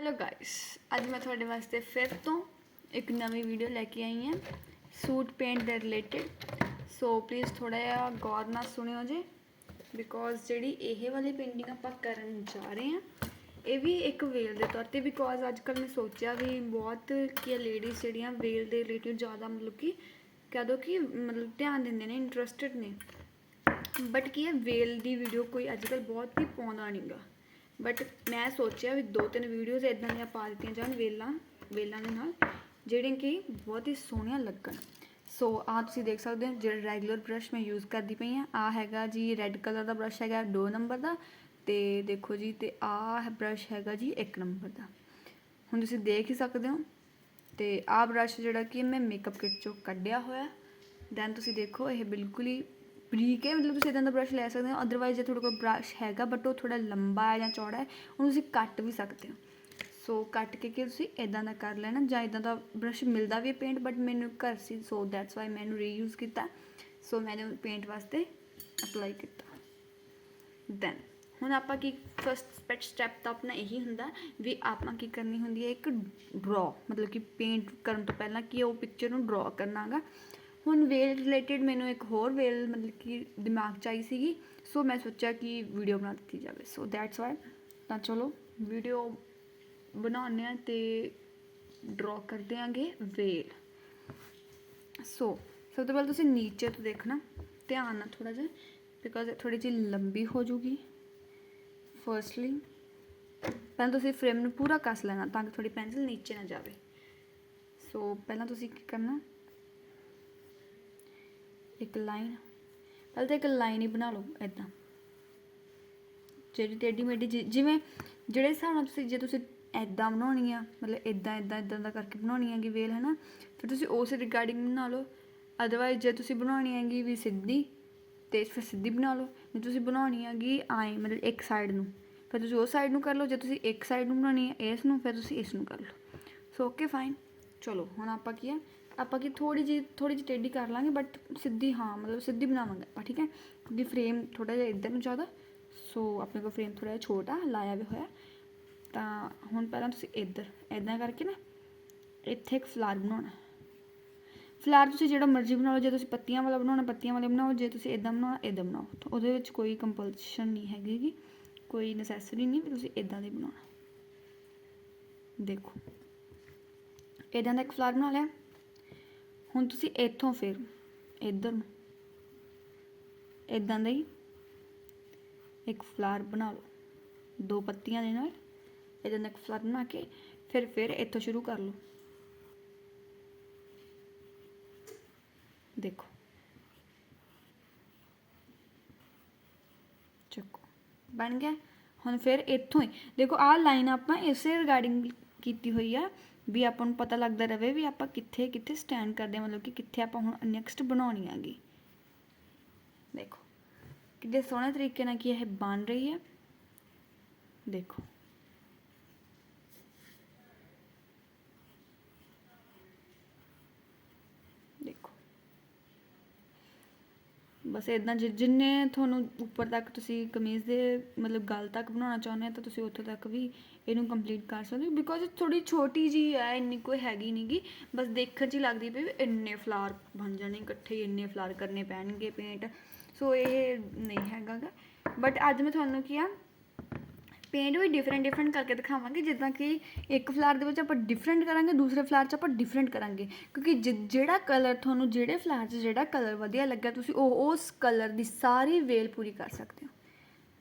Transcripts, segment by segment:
Hello guys ਅੱਜ ਮੈਂ ਤੁਹਾਡੇ ਵਾਸਤੇ ਫਿਰ ਤੋਂ ਇੱਕ ਨਵੀਂ ਵੀਡੀਓ ਲੈ ਕੇ ਆਈ ਹਾਂ, ਸੂਟ ਪੇਂਟ ਦੇ ਰਿਲੇਟਡ ਸੋ ਪਲੀਜ਼ ਥੋੜਾ ਜਿਹਾ ਗੌਰ ਨਾਲ ਸੁਣਿਓ ਜੇ ਬਿਕੋਜ਼ ਜਿਹੜੀ ਇਹ ਵਾਲੀ ਪੇਂਟਿੰਗ ਆਪਾਂ ਕਰਨ ਜਾ ਰਹੇ ਹਾਂ, ਇਹ ਵੀ ਇੱਕ ਵੇਲ ਦੇ ਤੌਰ ਤੇ ਬਿਕੋਜ਼ ਅੱਜ ਕੱਲ੍ਹ ਮੈਂ ਸੋਚਿਆ ਵੀ ਬਹੁਤ ਕੀ ਲੇਡੀਜ਼ ਜਿਹੜੀਆਂ ਵੇਲ ਦੇ ਰਿਲੇਟਡ ਜ਼ਿਆਦਾ ਮਤਲਬ ਕਿ ਕਹਿ ਦੋ ਕਿ ਮਤਲਬ ਧਿਆਨ ਦਿੰਦੇ ਨੇ ਇੰਟਰਸਟਿਡ ਨੇ। ਬਟ ਕੀ ਹੈ ਵੇਲ ਦੀ ਵੀਡੀਓ ਕੋਈ ਅੱਜ ਕੱਲ੍ਹ ਬਹੁਤ ਹੀ ਪਾਉਂਦਾ ਨਹੀਂਗਾ ਬਟ ਮੈਂ ਸੋਚਿਆ ਵੀ ਦੋ ਤਿੰਨ ਵੀਡੀਓਜ਼ ਇਦਾਂ ਦੀਆਂ ਪਾ ਦਿੱਤੀਆਂ ਜਾਣ ਵੇਲਾਂ ਵੇਲਾਂ ਦੇ ਨਾਲ, ਜਿਹੜੀਆਂ ਕਿ ਬਹੁਤ ਹੀ ਸੋਹਣੀਆਂ ਲੱਗਣ। ਸੋ ਆ ਤੁਸੀਂ ਦੇਖ ਸਕਦੇ ਹੋ, ਜਿਹੜਾ ਰੈਗੂਲਰ ਬ੍ਰਸ਼ ਮੈਂ ਯੂਜ਼ ਕਰਦੀ ਪਈ ਆ ਆ ਹੈਗਾ ਜੀ ਰੈੱਡ ਕਲਰ ਦਾ ਬ੍ਰਸ਼ ਹੈਗਾ 2 ਨੰਬਰ ਦਾ, ਤੇ ਦੇਖੋ ਜੀ, ਤੇ ਆ ਬ੍ਰਸ਼ ਹੈਗਾ ਜੀ 1 ਨੰਬਰ ਦਾ। ਹੁਣ ਤੁਸੀਂ ਦੇਖ ਹੀ ਸਕਦੇ ਹੋ, ਤੇ ਆ ਬ੍ਰਸ਼ ਜਿਹੜਾ ਕਿ ਮੈਂ ਮੇਕਅਪ ਕਿਟ ਚੋਂ ਕੱਢਿਆ ਹੋਇਆ। ਦੈਨ ਤੁਸੀਂ ਦੇਖੋ, ਇਹ ਬਿਲਕੁਲ ਹੀ ਬਰੀਕ ਹੈ, ਮਤਲਬ ਤੁਸੀਂ ਇਦਾਂ ਦਾ ਬ੍ਰਸ਼ ਲੈ ਸਕਦੇ ਹੋ ਅਦਰਵਾਈਜ਼ ਜੇ ਤੁਹਾਡੇ ਕੋਲ ਬ੍ਰਸ਼ ਹੈਗਾ ਬਟ ਉਹ ਥੋੜਾ ਲੰਬਾ ਹੈ ਜਾਂ ਚੌੜਾ ਹੈ, ਉਹਨੂੰ ਤੁਸੀਂ ਕੱਟ ਵੀ ਸਕਦੇ ਹੋ। ਸੋ ਕੱਟ ਕੇ ਕਿ ਤੁਸੀਂ ਇਦਾਂ ਦਾ ਕਰ ਲੈਣਾ ਜਾਂ ਇਦਾਂ ਦਾ ਬ੍ਰਸ਼ ਮਿਲਦਾ ਵੀ ਪੇਂਟ ਬਟ ਮੈਨੂੰ ਘਰ ਸੀ ਸੋ ਦੈਟਸ ਵਾਈ ਮੈਨੂੰ ਰੀਯੂਜ਼ ਕੀਤਾ। ਸੋ ਮੈंने ਪੇਂਟ ਵਾਸਤੇ ਅਪਲਾਈ ਕੀਤਾ। ਦੈਨ ਹੁਣ ਆਪਾਂ ਕੀ ਫਸਟ ਸਟੈਪ ਤਾਂ ਆਪਣਾ ਇਹੀ ਹੁੰਦਾ ਵੀ ਆਪਾਂ ਕੀ ਕਰਨੀ ਹੁੰਦੀ ਹੈ, ਇੱਕ ਡਰਾ ਮਤਲਬ ਕਿ ਪੇਂਟ ਕਰਨ ਤੋਂ ਪਹਿਲਾਂ ਕੀ ਉਹ ਪਿਕਚਰ ਨੂੰ ਡਰਾ ਕਰਨਾਗਾ ਹੁਣ ਵੇਲ ਰਿਲੇਟਡ ਮੈਨੂੰ ਇੱਕ ਹੋਰ ਵੇਲ ਮਤਲਬ ਕਿ ਦਿਮਾਗ 'ਚ ਆਈ ਸੀਗੀ, ਸੋ ਮੈਂ ਸੋਚਿਆ ਕਿ ਵੀਡੀਓ ਬਣਾ ਦਿੱਤੀ ਜਾਵੇ। ਸੋ ਦੈਟਸ ਵਾਈ ਤਾਂ ਚਲੋ, ਵੀਡੀਓ ਬਣਾਉਂਦੇ ਆ ਤੇ ਡਰਾ ਕਰ ਦਿਆਂਗੇ ਵੇਲ। ਸੋ ਸਭ ਤੋਂ ਪਹਿਲਾਂ ਤੁਸੀਂ ਨੀਚੇ ਤੋਂ ਦੇਖਣਾ, ਧਿਆਨ ਨਾਲ ਥੋੜਾ ਜਿਹਾ ਬਿਕਾਜ਼ ਥੋੜੀ ਜਿਹੀ ਲੰਬੀ ਹੋ ਜੂਗੀ। ਫਰਸਟਲੀ ਪਹਿਲਾਂ ਤੁਸੀਂ ਫਰੇਮ ਨੂੰ ਪੂਰਾ ਕੱਸ ਲੈਣਾ ਤਾਂ ਕਿ ਤੁਹਾਡੀ ਪੈਨਸਲ ਨੀਚੇ ਨਾ ਜਾਵੇ। ਸੋ ਪਹਿਲਾਂ ਤੁਸੀਂ ਕੀ ਕਰਨਾ ਇੱਕ ਲਾਈਨ। ਪਹਿਲਾਂ ਤਾਂ ਇੱਕ ਲਾਈਨ ਹੀ ਬਣਾ ਲਓ ਇਦਾਂ ਜਿਹੜੀ ਟੇਢੀ ਮੇਢੀ ਜਿ- ਜਿਵੇਂ ਜਿਹੜੇ ਹਿਸਾਬ ਨਾਲ ਤੁਸੀਂ, ਜੇ ਤੁਸੀਂ ਐਦਾਂ ਬਣਾਉਣੀ ਆ, ਮਤਲਬ ਇਦਾਂ ਇਦਾਂ ਇਦਾਂ ਦਾ ਕਰਕੇ ਬਣਾਉਣੀ ਹੈਗੀ ਵੇਲ ਹੈ ਨਾ ਫਿਰ ਤੁਸੀਂ ਉਸ ਰਿਗਾਰਡਿੰਗ ਬਣਾ ਲਓ। ਅਦਰਵਾਈਜ਼ ਜੇ ਤੁਸੀਂ ਬਣਾਉਣੀ ਹੈਗੀ ਵੀ ਸਿੱਧੀ, ਤੇ ਫਿਰ ਸਿੱਧੀ ਬਣਾ ਲਓ। ਜੇ ਤੁਸੀਂ ਬਣਾਉਣੀ ਹੈਗੀ ਆਏ, ਮਤਲਬ ਇੱਕ ਸਾਈਡ ਨੂੰ, ਫਿਰ ਤੁਸੀਂ ਉਸ ਸਾਈਡ ਨੂੰ ਕਰ ਲਓ। ਜੇ ਤੁਸੀਂ ਇੱਕ ਸਾਈਡ ਨੂੰ ਬਣਾਉਣੀ ਹੈ, ਇਸ ਨੂੰ, ਫਿਰ ਤੁਸੀਂ ਇਸ ਨੂੰ ਕਰ ਲਓ। ਸੋ ਓਕੇ ਫਾਈਨ ਚਲੋ, ਹੁਣ ਆਪਾਂ ਕੀ ਆ? ਆਪਾਂ ਕੀ ਥੋੜੀ ਜਿਹੀ ਥੋੜੀ ਜਿਹੀ ਟੇਢੀ ਕਰ ਲਾਂਗੇ ਬਟ ਸਿੱਧੀ ਹਾਂ, ਮਤਲਬ ਸਿੱਧੀ ਬਣਾਵਾਂਗੇ ਆਪਾਂ, ਠੀਕ ਹੈ? ਕਿਉਂਕਿ ਫਰੇਮ ਥੋੜਾ ਜਿਹਾ ਇੱਧਰ ਨੂੰ ਜ਼ਿਆਦਾ ਸੋ ਆਪਣੇ ਕੋਲ ਫਰੇਮ ਥੋੜਾ ਜਿਹਾ ਛੋਟਾ ਲਾਇਆ ਵੀ ਹੋਇਆ। ਤਾਂ ਹੁਣ ਪਹਿਲਾਂ ਤੁਸੀਂ ਇੱਧਰ, ਇਦਾਂ ਕਰਕੇ ਨਾ, ਇੱਥੇ ਇੱਕ ਫਲਾਰ ਬਣਾਉਣਾ। ਫਲਾਰ ਤੁਸੀਂ ਜਿਹੜਾ ਮਰਜ਼ੀ ਬਣਾ ਲਓ ਜੇ ਤੁਸੀਂ ਪੱਤੀਆਂ ਵਾਲਾ ਬਣਾਉਣਾ, ਪੱਤੀਆਂ ਵਾਲੇ ਬਣਾਓ, ਜੇ ਤੁਸੀਂ ਇਦਾਂ ਬਣਾਉਣਾ ਇਦਾਂ ਬਣਾਓ। ਉਹਦੇ ਵਿੱਚ ਕੋਈ ਕੰਪਲਸ਼ਨ ਨਹੀਂ ਹੈਗੀ ਕੋਈ ਨੈਸੈਸਰੀ ਨਹੀਂ ਵੀ ਤੁਸੀਂ ਇਦਾਂ ਦੇ ਬਣਾਉਣਾ। ਦੇਖੋ। ਇਦਾਂ ਦਾ ਇੱਕ ਫਲਾਰ ਬਣਾ ਲਿਆ। ਹੁਣ ਤੁਸੀਂ ਇੱਥੋਂ ਫਿਰ, ਇੱਧਰ ਨੂੰ। ਇਦਾਂ ਦਾ ਹੀ ਇੱਕ ਫਲਾਰ ਬਣਾ ਲਓ। ਦੋ ਪੱਤੀਆਂ ਦੇ ਨਾਲ ਇਦਾਂ ਦਾ ਇੱਕ ਫਲਾਰ ਬਣਾ ਕੇ ਫਿਰ ਫਿਰ ਇੱਥੋਂ ਸ਼ੁਰੂ ਕਰ ਲਓ। ਦੇਖੋ। ਚੱਕੋ। ਬਣ ਗਿਆ। ਹੁਣ ਫਿਰ ਇੱਥੋਂ ਹੀ। ਦੇਖੋ, ਆਹ ਲਾਈਨ ਆਪਾਂ ਇਸੇ ਰਿਗਾਰਡਿੰਗ ਕੀਤੀ ਹੋਈ ਆ, ਵੀ ਆਪਾਂ ਨੂੰ ਪਤਾ ਲੱਗਦਾ ਰਹੇ ਵੀ ਆਪਾਂ ਕਿੱਥੇ ਕਿੱਥੇ ਸਟੈਂਡ ਕਰਦੇ ਆ ਮਤਲਬ ਕਿ ਕਿੱਥੇ ਆਪਾਂ ਹੁਣ ਨੈਕਸਟ ਬਣਾਉਣੀ ਆਗੀ ਦੇਖੋ ਕਿੰਨੇ ਸੋਹਣੇ ਤਰੀਕੇ ਨਾਲ ਕੀ ਇਹ ਬਣ ਰਹੀ ਹੈ ਦੇਖੋ। ਬਸ ਇਦਾਂ ਜਿੰਨੇ ਤੁਹਾਨੂੰ ਉੱਪਰ ਤੱਕ ਤੁਸੀਂ ਕਮੀਜ਼ ਦੇ ਮਤਲਬ ਗਲ ਤੱਕ ਬਣਾਉਣਾ ਚਾਹੁੰਦੇ ਆ ਤਾਂ ਤੁਸੀਂ ਉੱਥੋਂ ਤੱਕ ਵੀ ਇਹਨੂੰ ਕੰਪਲੀਟ ਕਰ ਸਕਦੇ ਹੋ ਬਿਕੋਜ਼ ਥੋੜੀ ਛੋਟੀ ਜੀ ਹੈ, ਇੰਨੀ ਕੋਈ ਹੈਗੀ ਨਹੀਂਗੀ ਬਸ ਦੇਖਣ 'ਚ ਹੀ ਲੱਗਦੀ ਪਈ ਵੀ ਇੰਨੇ ਫਲਾਰ ਬਣ ਜਾਣੇ, ਇਕੱਠੇ ਇੰਨੇ ਫਲਾਰ ਕਰਨੇ ਪੈਣਗੇ ਪੇਂਟ ਸੋ ਇਹ ਨਹੀਂ ਹੈਗਾ ਗਾ। ਬਟ ਅੱਜ ਮੈਂ ਤੁਹਾਨੂੰ ਕੀ ਆ ਪੇਂਟ ਵੀ ਡਿਫਰੈਂਟ ਡਿਫਰੈਂਟ ਕਰਕੇ ਦਿਖਾਵਾਂਗੇ। ਜਿੱਦਾਂ ਕਿ ਇੱਕ ਫਲਾਰ ਦੇ ਵਿੱਚ ਆਪਾਂ ਡਿਫਰੈਂਟ ਕਰਾਂਗੇ, ਦੂਸਰੇ ਫਲਾਰ 'ਚ ਆਪਾਂ ਡਿਫਰੈਂਟ ਕਰਾਂਗੇ। ਕਿਉਂਕਿ ਜਿਹੜਾ ਕਲਰ ਤੁਹਾਨੂੰ ਜਿਹੜੇ ਫਲਾਰ 'ਚ ਜਿਹੜਾ ਕਲਰ ਵਧੀਆ ਲੱਗਾ ਤੁਸੀਂ ਉਹ, ਉਸ ਕਲਰ ਦੀ ਸਾਰੀ ਵੇਲ ਪੂਰੀ ਕਰ ਸਕਦੇ ਹੋ।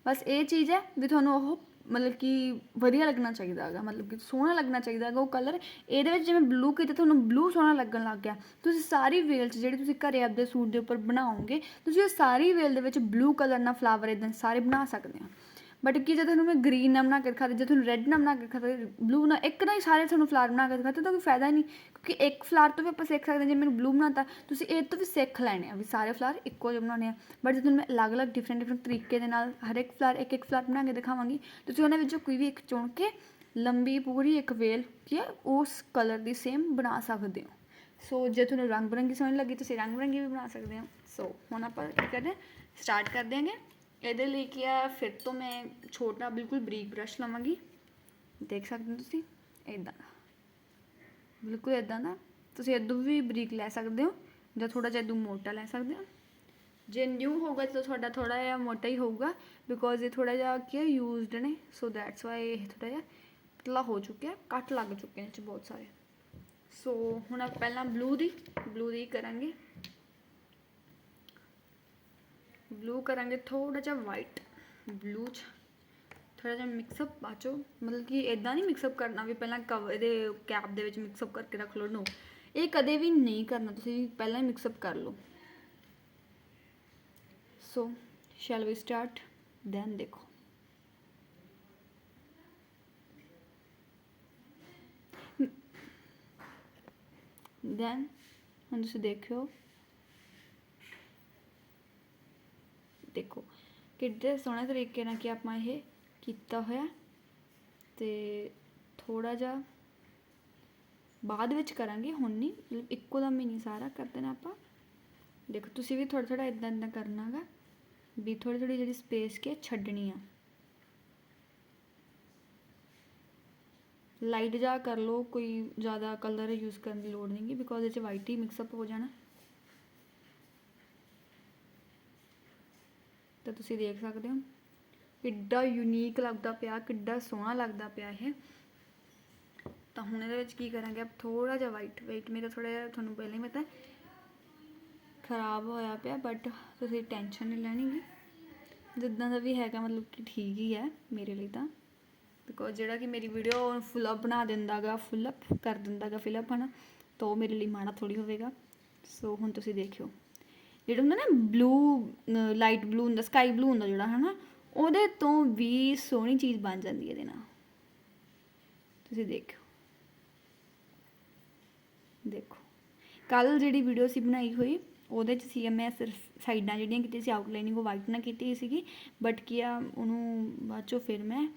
ਬਸ ਇਹ ਚੀਜ਼ ਹੈ ਵੀ ਤੁਹਾਨੂੰ ਉਹ ਮਤਲਬ ਕਿ ਵਧੀਆ ਲੱਗਣਾ ਚਾਹੀਦਾ ਹੈਗਾ, ਮਤਲਬ ਕਿ ਸੋਹਣਾ ਲੱਗਣਾ ਚਾਹੀਦਾ ਹੈਗਾ ਉਹ ਕਲਰ ਇਹਦੇ ਵਿੱਚ ਜਿਵੇਂ ਬਲੂ ਕੀਤਾ, ਤੁਹਾਨੂੰ ਬਲੂ ਸੋਹਣਾ ਲੱਗਣ ਲੱਗ ਗਿਆ। ਤੁਸੀਂ ਸਾਰੀ ਵੇਲ 'ਚ ਜਿਹੜੀ ਤੁਸੀਂ ਘਰੇ ਆਪਦੇ ਸੂਟ ਦੇ ਉੱਪਰ ਬਣਾਓਗੇ, ਤੁਸੀਂ ਉਹ ਸਾਰੀ ਵੇਲ ਦੇ ਵਿੱਚ ਬਲੂ ਕਲਰ ਨਾਲ ਫਲਾਵਰ ਇਦਾਂ ਸਾਰੇ ਬਣਾ ਸਕਦੇ ਹੋ। ਬਟ ਕੀ ਜੇ ਤੁਹਾਨੂੰ ਮੈਂ ਗ੍ਰੀਨ ਨਾਲ ਬਣਾ ਕੇ ਦਿਖਾਤੇ ਜੇ ਤੁਹਾਨੂੰ ਰੈੱਡ ਨਾਲ ਬਣਾ ਕੇ ਦਿਖਾਤੇ ਬਲੂ ਨਾ, ਇੱਕ ਨਾਲ ਹੀ ਸਾਰੇ ਤੁਹਾਨੂੰ ਫਲਾਰ ਬਣਾ ਕੇ ਦਿਖਾ ਦਿਖਾਤੇ ਤਾਂ ਕੋਈ ਫਾਇਦਾ ਹੀ ਨਹੀਂ। ਕਿਉਂਕਿ ਇੱਕ ਫਲਾਰ ਤੋਂ ਵੀ ਆਪਾਂ ਸਿੱਖ ਸਕਦੇ ਹਾਂ, ਜੇ ਮੈਨੂੰ ਬਲੂ ਬਣਾਤਾ, ਤੁਸੀਂ ਇਹ ਤੋਂ ਵੀ ਸਿੱਖ ਲੈਣੇ ਆ ਵੀ ਸਾਰੇ ਫਲਾਰ ਇੱਕੋ ਜਿਹੇ ਬਣਾਉਣੇ ਆ। ਬਟ ਜੇ ਤੁਹਾਨੂੰ ਮੈਂ ਅਲੱਗ-ਅਲੱਗ ਡਿਫਰੈਂਟ ਡਿਫਰੈਂਟ ਤਰੀਕੇ ਦੇ ਨਾਲ ਹਰ ਇੱਕ ਫਲਾਰ ਇੱਕ ਇੱਕ ਫਲਾਰ ਬਣਾ ਕੇ ਦਿਖਾਵਾਂਗੀ, ਤੁਸੀਂ ਉਹਨਾਂ ਵਿੱਚੋਂ ਕੋਈ ਵੀ ਇੱਕ ਚੁਣ ਕੇ ਲੰਬੀ, ਪੂਰੀ ਇੱਕ ਵੇਲ ਕੀ ਹੈ ਉਸ ਕਲਰ ਦੀ ਸੇਮ ਬਣਾ ਸਕਦੇ ਹੋ। ਸੋ ਜੇ ਤੁਹਾਨੂੰ ਰੰਗ ਬਰੰਗੀ ਸਮਝ ਲੱਗੀ, ਤੁਸੀਂ ਰੰਗ ਬਰੰਗੀ ਵੀ ਬਣਾ ਸਕਦੇ ਹੋ। ਸੋ ਹੁਣ ਆਪਾਂ ਕੀ ਕਰਦੇ ਹਾਂ? ਸਟਾਰਟ ਕਰ ਦਿਆਂਗੇ ਇਹਦੇ ਲਈ ਕੀ ਆ, ਫਿਰ ਤੋਂ ਮੈਂ ਛੋਟਾ ਬਿਲਕੁਲ ਬਰੀਕ ਬ੍ਰਸ਼ ਲਵਾਂਗੀ। ਦੇਖ ਸਕਦੇ ਹੋ ਤੁਸੀਂ ਇਦਾਂ ਦਾ। ਬਿਲਕੁਲ ਇਦਾਂ ਦਾ। ਤੁਸੀਂ ਇਦੋਂ ਵੀ ਬਰੀਕ ਲੈ ਸਕਦੇ ਹੋ, ਜਾਂ ਥੋੜਾ ਜਿਹਾ ਇਦੋਂ ਮੋਟਾ ਲੈ ਸਕਦੇ ਹੋ। ਜੇ ਨਿਊ ਹੋਊਗਾ ਤਾਂ ਤੁਹਾਡਾ ਥੋੜਾ ਜਿਹਾ ਮੋਟਾ ਹੀ ਹੋਊਗਾ ਬਿਕੋਜ਼ ਇਹ ਥੋੜਾ ਜਿਹਾ ਕੀ ਯੂਜ਼ਡ ਨੇ। ਸੋ ਦੈਟਸ ਵਾਈ ਇਹ ਥੋੜਾ ਜਿਹਾ ਪਤਲਾ ਹੋ ਚੁੱਕਿਆ, ਕੱਟ ਲੱਗ ਚੁੱਕੇ ਨੇ 'ਚ ਬਹੁਤ ਸਾਰੇ। ਸੋ ਹੁਣ ਆਪਾਂ ਪਹਿਲਾਂ ਬਲੂ ਦੀ ਬਲੂ ਦੀ ਕਰਾਂਗੇ। ਬਲੂ ਕਰਾਂਗੇ ਥੋੜਾ ਜਿਹਾ ਵਾਈਟ ਬਲੂ ਚ ਥੋੜਾ ਜਿਹਾ ਮਿਕਸਅਪ ਬਾਚੋ ਮਤਲਬ ਕਿ ਇਦਾਂ ਨਹੀਂ ਮਿਕਸਅਪ ਕਰਨਾ ਵੀ ਪਹਿਲਾਂ ਕਵਰ ਇਹਦੇ ਕੈਪ ਦੇ ਵਿੱਚ ਮਿਕਸਅਪ ਕਰਕੇ ਰੱਖ ਲਓ। ਨੋ ਇਹ ਕਦੇ ਵੀ ਨਹੀਂ ਕਰਨਾ, ਤੁਸੀਂ ਪਹਿਲਾਂ ਹੀ ਮਿਕਸਅਪ ਕਰ ਲਓ। ਸੋ ਸ਼ੈਲ ਵੀ ਸਟਾਰਟ ਦੈਨ ਦੇਖੋ। ਦੈਨ ਹੁਣ ਤੁਸੀਂ ਦੇਖਿਓ। ਦੇਖੋ, ਕਿੱਡੇ ਸੋਹਣੇ ਤਰੀਕੇ ਨਾਲ ਕਿ ਆਪਾਂ ਇਹ ਕੀਤਾ ਹੋਇਆ। ਤੇ ਥੋੜਾ ਜਿਹਾ ਬਾਅਦ ਵਿੱਚ ਕਰਾਂਗੇ, ਹੁਣ ਨਹੀਂ, ਮਤਲਬ ਇੱਕੋ ਦਮ ਹੀ ਨਹੀਂ ਸਾਰਾ ਕਰ ਦੇਣਾ ਆਪਾਂ। ਦੇਖੋ, ਤੁਸੀਂ ਵੀ ਥੋੜਾ ਥੋੜਾ ਇਦਾਂ ਇਦਾਂ ਕਰਨਾਗਾ ਵੀ ਥੋੜੀ ਥੋੜੀ ਜਿਹੜੀ ਸਪੇਸ ਕੇ ਛੱਡਣੀ ਆ। ਲਾਈਟ ਜਾ ਕਰ ਲਓ, ਕੋਈ ਜ਼ਿਆਦਾ ਕਲਰ ਯੂਜ਼ ਕਰਨ ਦੀ ਲੋੜ ਨਹੀਂਗੀ ਬਿਕੋਜ਼ ਇਹ ਚ ਵਾਈਟ ਹੀ ਮਿਕਸਅਪ ਹੋ ਜਾਣਾ। ਤਾਂ ਤੁਸੀਂ ਦੇਖ ਸਕਦੇ ਹੋ। ਕਿੱਡਾ ਯੂਨੀਕ ਲੱਗਦਾ ਪਿਆ, ਕਿੱਡਾ ਸੋਹਣਾ ਲੱਗਦਾ ਪਿਆ ਇਹ। ਤਾਂ ਹੁਣ ਇਹਦੇ ਵਿੱਚ ਕੀ ਕਰਾਂਗੇ ਆਪ? ਥੋੜਾ ਜਿਹਾ ਵਾਈਟ ਵਾਈਟ ਮੇਰਾ ਥੋੜਾ ਜਿਹਾ ਤੁਹਾਨੂੰ ਪਹਿਲਾਂ ਹੀ ਪਤਾ ਖਰਾਬ ਹੋਇਆ ਪਿਆ ਬਟ ਤੁਸੀਂ ਟੈਨਸ਼ਨ ਨਹੀਂ ਲੈਣੀ ਗੀ। ਜਿੱਦਾਂ ਦਾ ਵੀ ਹੈਗਾ, ਮਤਲਬ ਕਿ ਠੀਕ ਹੀ ਹੈ ਮੇਰੇ ਲਈ ਤਾਂ। ਬਿਕੋਜ਼ ਜਿਹੜਾ ਕਿ ਮੇਰੀ ਵੀਡੀਓ ਫੁੱਲ ਅਪ ਬਣਾ ਦਿੰਦਾਗਾ ਫੁੱਲ ਅਪ ਕਰ ਦਿੰਦਾਗਾ ਫਿਲ ਅਪ ਹਨਾ, ਤਾਂ ਉਹ ਮੇਰੇ ਲਈ ਮਾੜਾ ਥੋੜੀ ਹੋਵੇਗਾ। ਸੋ ਹੁਣ ਤੁਸੀਂ ਦੇਖਿਓ। ਜਿਹੜਾ ਹੁੰਦਾ ਨਾ ਬਲੂ ਲਾਈਟ ਬਲੂ ਹੁੰਦਾ ਸਕਾਈ ਬਲੂ ਹੁੰਦਾ ਜਿਹੜਾ, ਹਨਾ, ਉਹਦੇ ਤੋਂ ਵੀ ਸੋਹਣੀ ਚੀਜ਼ ਬਣ ਜਾਂਦੀ ਹੈ ਇਹਦੇ ਨਾਲ। ਤੁਸੀਂ ਦੇਖੋ ਦੇਖੋ। ਕੱਲ ਜਿਹੜੀ ਵੀਡੀਓ ਸੀ ਬਣਾਈ ਹੋਈ, ਉਹਦੇ ਚ ਸੀ, ਮੈਂ ਸਿਰਫ ਸਾਈਡਾਂ ਜਿਹੜੀਆਂ ਕੀਤੀ ਸੀ ਆਊਟਲਾਈਨਿੰਗ ਉਹ ਵਾਈਟ ਨਾਲ ਕੀਤੀ ਸੀਗੀ ਬਟ ਕੀ ਆ, ਉਹਨੂੰ ਬਾਅਦ ਚੋਂ ਫਿਰ ਮੈਂ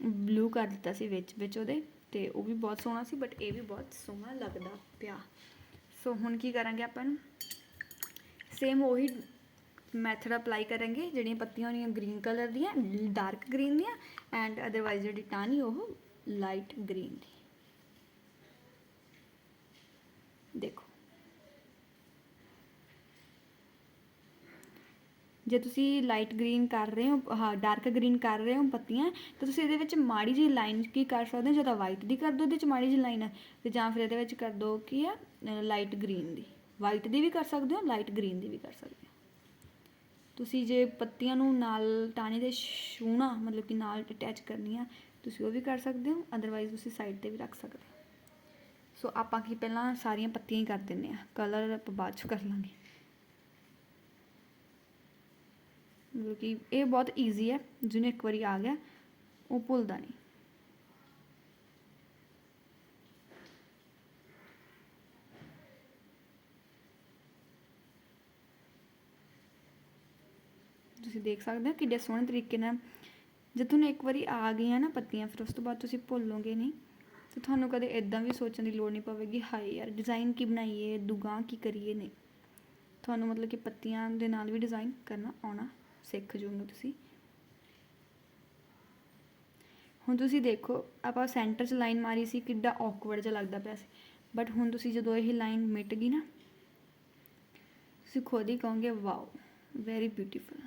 ਬਲੂ ਕਰ ਦਿੱਤਾ ਸੀ ਵਿੱਚ ਵਿੱਚ ਉਹਦੇ, ਤੇ ਉਹ ਵੀ ਬਹੁਤ ਸੋਹਣਾ ਸੀ ਬਟ ਇਹ ਵੀ ਬਹੁਤ ਸੋਹਣਾ ਲੱਗਦਾ ਪਿਆ। ਸੋ ਹੁਣ ਕੀ ਕਰਾਂਗੇ ਆਪਾਂ ਨੂੰ ਸੇਮ ਉਹੀ ਮੈਥਡ ਅਪਲਾਈ ਕਰਾਂਗੇ, ਜਿਹੜੀਆਂ ਪੱਤੀਆਂ ਹੋਣੀਆਂ ਗ੍ਰੀਨ ਕਲਰ ਦੀਆਂ ਡਾਰਕ ਗ੍ਰੀਨ ਦੀਆਂ ਐਂਡ ਅਦਰਵਾਈਜ਼ ਜਿਹੜੀ ਟਾਹਣੀ, ਉਹ ਲਾਈਟ ਗ੍ਰੀਨ ਦੀ। ਦੇਖੋ। ਜੇ ਤੁਸੀਂ ਲਾਈਟ ਗ੍ਰੀਨ ਕਰ ਰਹੇ ਹੋ, ਹਾਂ ਡਾਰਕ ਗ੍ਰੀਨ ਕਰ ਰਹੇ ਹੋ ਪੱਤੀਆਂ, ਤਾਂ ਤੁਸੀਂ ਇਹਦੇ ਵਿੱਚ ਮਾੜੀ ਜਿਹੀ ਲਾਈਨ ਕੀ ਕਰ ਸਕਦੇ ਹੋ? ਜਾਂ ਤਾਂ ਵਾਈਟ ਦੀ ਕਰ ਦਿਓ ਇਹਦੇ ਵਿੱਚ ਮਾੜੀ ਜਿਹੀ ਲਾਈਨ ਤੇ ਜਾਂ ਫਿਰ ਇਹਦੇ ਵਿੱਚ ਕਰ ਦਿਓ ਕੀ ਆ ਲਾਈਟ ਗ੍ਰੀਨ ਦੀ। ਵਾਈਟ ਦੀ ਵੀ ਕਰ ਸਕਦੇ ਹੋ ਲਾਈਟ ਗ੍ਰੀਨ ਦੀ ਵੀ ਕਰ ਸਕਦੇ ਹੋ। ਤੁਸੀਂ ਜੇ ਪੱਤੀਆਂ ਨੂੰ ਨਾਲ ਟਾਣੇ ਦੇ ਛੂਣਾ ਮਤਲਬ ਕਿ ਨਾਲ ਅਟੈਚ ਕਰਨੀ ਆ ਤੁਸੀਂ ਉਹ ਵੀ ਕਰ ਸਕਦੇ ਹੋ ਅਦਰਵਾਈਜ਼ ਤੁਸੀਂ ਸਾਈਡ ਤੇ ਵੀ ਰੱਖ ਸਕਦੇ ਹੋ। ਸੋ ਆਪਾਂ ਕੀ ਪਹਿਲਾਂ ਸਾਰੀਆਂ ਪੱਤੀਆਂ ਹੀ ਕਰ ਦਿੰਨੇ ਆ ਕਲਰ ਆਪਾਂ ਬਾਅਦ ਚ ਕਰ ਲਾਂਗੇ। ਮਤਲਬ ਕਿ ਇਹ ਬਹੁਤ ਈਜ਼ੀ ਹੈ, ਜਿਹਨੂੰ ਇੱਕ ਵਾਰੀ ਆ ਗਿਆ, ਉਹ ਭੁੱਲਦਾ ਨਹੀਂ। ਤੁਸੀਂ ਦੇਖ ਸਕਦੇ ਹੋ ਕਿੱਡੇ ਸੋਹਣੇ ਤਰੀਕੇ ਨਾਲ ਜੇ ਤੁਹਾਨੂੰ ਇੱਕ ਵਾਰੀ ਆ ਗਈਆਂ ਨਾ ਪੱਤੀਆਂ, ਫਿਰ ਉਸ ਤੋਂ ਬਾਅਦ ਤੁਸੀਂ ਭੁੱਲੋਗੇ ਨਹੀਂ। ਤੇ ਤੁਹਾਨੂੰ ਕਦੇ ਇਦਾਂ ਵੀ ਸੋਚਣ ਦੀ ਲੋੜ ਨਹੀਂ ਪਵੇਗੀ, ਹਾਏ ਯਾਰ ਡਿਜ਼ਾਈਨ ਕੀ ਬਣਾਈਏ, ਦੁਗਾ ਕੀ ਕਰੀਏ ਨਹੀਂ। ਤੁਹਾਨੂੰ ਮਤਲਬ ਕਿ ਪੱਤੀਆਂ ਦੇ ਨਾਲ ਵੀ ਡਿਜ਼ਾਈਨ ਕਰਨਾ ਆਉਣਾ ਸਿੱਖ ਜੂਗੇ ਤੁਸੀਂ। ਹੁਣ ਤੁਸੀਂ ਦੇਖੋ, ਆਪਾਂ ਸੈਂਟਰ 'ਚ ਲਾਈਨ ਮਾਰੀ ਸੀ, ਕਿੱਡਾ ਔਕਵਰਡ ਜਿਹਾ ਲੱਗਦਾ ਪਿਆ ਸੀ। ਬਟ ਹੁਣ ਤੁਸੀਂ ਜਦੋਂ ਇਹ ਲਾਈਨ ਮਿਟ ਗਈ ਨਾ, ਤੁਸੀਂ ਖੁਦ ਹੀ ਕਹੋਗੇ, ਵਾਓ ਵੈਰੀ ਬਿਊਟੀਫੁਲ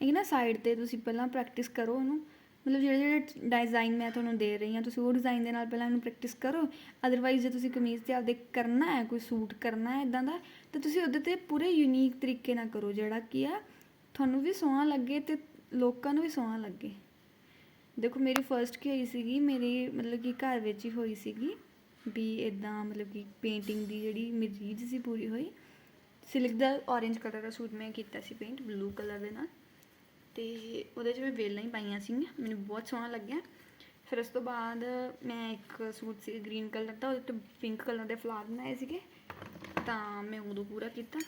ਇਹ ਨਾ ਸਾਈਡ ਤੇ ਤੁਸੀਂ ਪਹਿਲਾਂ ਪ੍ਰੈਕਟਿਸ ਕਰੋ ਉਹਨੂੰ। ਮਤਲਬ ਜਿਹੜੇ ਜਿਹੜੇ ਡਿਜ਼ਾਈਨ ਮੈਂ ਤੁਹਾਨੂੰ ਦੇ ਰਹੀ ਹਾਂ, ਤੁਸੀਂ ਉਹ ਡਿਜ਼ਾਈਨ ਦੇ ਨਾਲ ਪਹਿਲਾਂ ਇਹਨੂੰ ਪ੍ਰੈਕਟਿਸ ਕਰੋ। ਅਦਰਵਾਈਜ਼ ਜੇ ਤੁਸੀਂ ਕਮੀਜ਼ ਤੇ ਆਪਦੇ ਕਰਨਾ ਹੈ, ਕੋਈ ਸੂਟ ਕਰਨਾ ਹੈ ਇਦਾਂ ਦਾ, ਤਾਂ ਤੁਸੀਂ ਉਹਦੇ ਤੇ ਪੂਰੇ ਯੂਨੀਕ ਤਰੀਕੇ ਨਾਲ ਕਰੋ, ਜਿਹੜਾ ਕੀ ਆ ਤੁਹਾਨੂੰ ਵੀ ਸੋਹਣਾ ਲੱਗੇ ਤੇ ਲੋਕਾਂ ਨੂੰ ਵੀ ਸੋਹਣਾ ਲੱਗੇ। ਦੇਖੋ ਮੇਰੀ ਫਰਸਟ ਕੀ ਹੋਈ ਸੀਗੀ, ਮੇਰੀ ਮਤਲਬ ਕਿ ਘਰ ਵਿੱਚ ਹੀ ਹੋਈ ਸੀਗੀ ਵੀ ਇਦਾਂ ਮਤਲਬ ਕਿ ਪੇਂਟਿੰਗ ਦੀ ਜਿਹੜੀ ਮੇਰੀ ਰੀਝ ਸੀ ਪੂਰੀ ਹੋਈ। ਸਿਲਕ ਦਾ orange ਕਲਰ ਦਾ ਸੂਟ ਮੈਂ ਕੀਤਾ ਸੀ ਪੇਂਟ ਬਲੂ ਕਲਰ ਦੇ ਨਾਲ। ਤੇ ਉਹਦੇ 'ਚ ਮੈਂ ਵੇਲਾਂ ਹੀ ਪਾਈਆਂ ਸੀਗੀਆਂ, ਮੈਨੂੰ ਬਹੁਤ ਸੋਹਣਾ ਲੱਗਿਆ। ਫਿਰ ਉਸ ਤੋਂ ਬਾਅਦ ਮੈਂ ਇੱਕ ਸੂਟ ਸੀ, ਗ੍ਰੀਨ ਕਲਰ ਦਾ, ਉਹਦੇ ਤੇ ਪਿੰਕ ਕਲਰ ਦੇ ਫਲਾਵਰ ਬਣਾਏ ਸੀਗੇ। ਤਾਂ ਮੈਂ ਉਦੋਂ ਪੂਰਾ ਕੀਤਾ।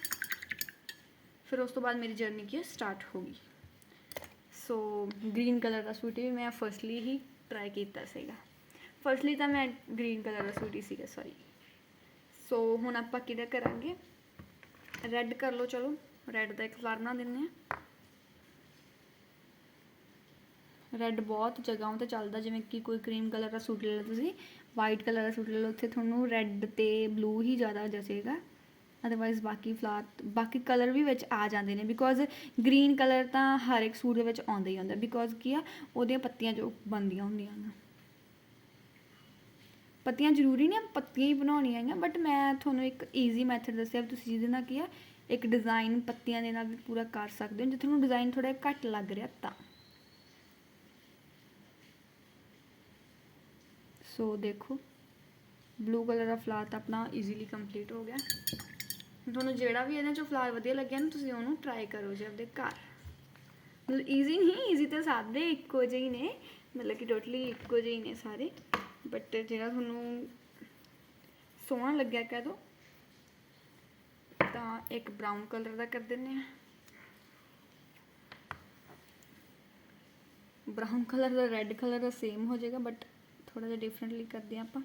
ਫਿਰ ਉਸ ਤੋਂ ਬਾਅਦ ਮੇਰੀ ਜਰਨੀ ਕੀ ਸਟਾਰਟ ਹੋ ਗਈ। ਸੋ ਗ੍ਰੀਨ ਕਲਰ ਦਾ ਸੂਟ ਵੀ ਮੈਂ ਫਸਟਲੀ ਹੀ ਟਰਾਈ ਕੀਤਾ ਸੀਗਾ। ਫਸਟਲੀ ਤਾਂ ਮੈਂ ਗ੍ਰੀਨ ਕਲਰ ਦਾ ਸੂਟ ਹੀ ਸੀਗਾ ਸੌਰੀ ਸੋ ਹੁਣ ਆਪਾਂ ਕਿਹਦਾ ਕਰਾਂਗੇ? ਰੈੱਡ ਕਰ ਲਓ, ਚਲੋ। ਰੈੱਡ ਦਾ ਇੱਕ ਫਲਾਰ ਬਣਾ ਦਿੰਦੇ ਆ ਰੈੱਡ ਬਹੁਤ ਜਗ੍ਹਾਵਾਂ ਤੇ ਚੱਲਦਾ, ਜਿਵੇਂ ਕਿ ਕੋਈ ਕਰੀਮ ਕਲਰ ਦਾ ਸੂਟ ਲੈ ਲਓ ਤੁਸੀਂ ਵਾਈਟ ਕਲਰ ਦਾ ਸੂਟ ਲੈ ਲਓ, ਉੱਥੇ ਤੁਹਾਨੂੰ ਰੈੱਡ ਤੇ ਬਲੂ ਹੀ ਜ਼ਿਆਦਾ ਜਚੇਗਾ। ਅਦਰਵਾਈਜ਼ ਬਾਕੀ ਫਲਾਰ ਬਾਕੀ ਕਲਰ ਵੀ ਵਿੱਚ ਆ ਜਾਂਦੇ ਨੇ ਬਿਕੋਜ਼ ਗ੍ਰੀਨ ਕਲਰ ਤਾਂ ਹਰ ਇੱਕ ਸੂਟ ਦੇ ਵਿੱਚ ਆਉਂਦਾ ਹੀ ਆਉਂਦਾ ਬਿਕੋਜ਼ ਕੀ ਆ, ਉਹਦੀਆਂ ਪੱਤੀਆਂ ਜੋ ਬਣਦੀਆਂ ਹੁੰਦੀਆਂ ਨੇ। ਪੱਤੀਆਂ ਜ਼ਰੂਰੀ ਨਹੀਂ ਪੱਤੀਆਂ ਹੀ ਬਣਾਉਣੀਆਂ ਹੈਗੀਆਂ ਬਟ ਮੈਂ ਤੁਹਾਨੂੰ ਇੱਕ ਈਜ਼ੀ ਮੈਥਡ ਦੱਸਿਆ ਵੀ ਤੁਸੀਂ ਜਿਹਦੇ ਨਾਲ ਕੀ ਆ, ਇੱਕ ਡਿਜ਼ਾਈਨ ਪੱਤੀਆਂ ਦੇ ਨਾਲ ਵੀ ਪੂਰਾ ਕਰ ਸਕਦੇ ਹੋ, ਜੇ ਤੁਹਾਨੂੰ ਡਿਜ਼ਾਈਨ ਥੋੜਾ ਘੱਟ ਲੱਗ ਰਿਹਾ ਤਾਂ। ਸੋ ਦੇਖੋ। ਬਲੂ ਕਲਰ ਦਾ ਫਲਾਰ ਤਾਂ ਆਪਣਾ ਈਜ਼ੀਲੀ ਕੰਪਲੀਟ ਹੋ ਗਿਆ। ਤੁਹਾਨੂੰ ਜਿਹੜਾ ਵੀ ਇਹਨਾਂ ਚੋਂ ਫਲਾਰ ਵਧੀਆ ਲੱਗਿਆ ਨਾ, ਤੁਸੀਂ ਉਹਨੂੰ ਟਰਾਈ ਕਰੋ ਜੇ ਆਪਦੇ ਘਰ। ਮਤਲਬ ਈਜ਼ੀ ਨਹੀਂ ਈਜ਼ੀ ਤਾਂ ਸਾਰੇ ਇੱਕੋ ਜਿਹੇ ਹੀ ਨੇ। ਮਤਲਬ ਕਿ ਟੋਟਲੀ ਇੱਕੋ ਜਿਹੇ ਹੀ ਨੇ ਸਾਰੇ। ਬਟ ਜਿਹੜਾ ਤੁਹਾਨੂੰ ਸੋਹਣਾ ਲੱਗਿਆ ਕਹਿ ਦੋ, ਤਾਂ ਇੱਕ ਬ੍ਰਾਊਨ ਕਲਰ ਦਾ ਕਰ ਦਿੰਨੇ ਆ ਬ੍ਰਾਊਨ ਕਲਰ ਦਾ ਰੈੱਡ ਕਲਰ ਦਾ ਸੇਮ ਹੋ ਜਾਏਗਾ ਬਟ ਥੋੜਾ ਜਿਹਾ ਡਿਫਰੈਂਟਲੀ ਕਰਦੇ ਆ ਆਪਾਂ।